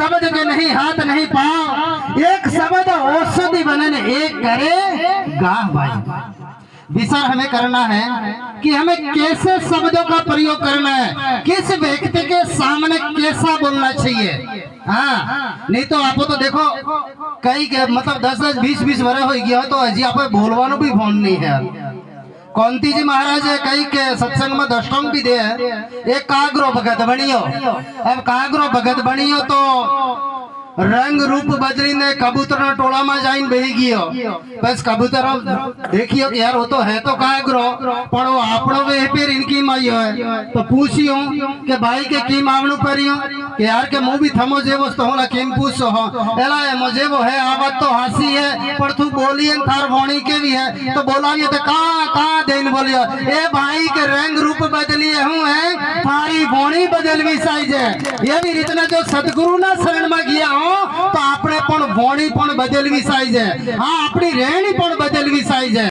शब्द के नहीं, हाथ नहीं पाओ एक शब्द औषधि बने ने एक करे, गाह भाई विचार हमें करना है कि हमें कैसे शब्दों का प्रयोग करना है। किस व्यक्ति के सामने कैसा बोलना चाहिए? हाँ नहीं तो आपको तो देखो, कई मतलब दस दस, बीस बीस वर्ष हो गया तो हजी आप बोलवानो भी फ़ोन नहीं है। કોંતીજી મહારાજે કહી કે સત્સંગમાં દષ્ટમ બી દે. એ કાગરો ભગત બન્યો. એમ કાગરો ભગત બન્યો તો रंग रूप बदरी ने कबूतर टोला में जाइन बही गियो। बस कबूतर देखियो कि यार वो तो है तो कहा ग्रो पर वो आप इनकी माई है। तो पूछी के भाई के की मामलो करी के यार के मुँह भी थमो जेबो तो होना किम पूछो हो। पहला है मुझे वो है आवत तो हँसी है, पर तू बोली थार भोणी के भी है। तो बोला तो कहा देन बोलियो ए भाई के रंग रूप बदली हूँ है તારી ભોણી બદલવી સાઈજે એવી રીતના જો સદગુરુના શરણમાં ગયા હો, તો આપણે પણ ભોણી પણ બદલવી સાઈજે હા, આપણી રહેણી પણ બદલવી સાઈજે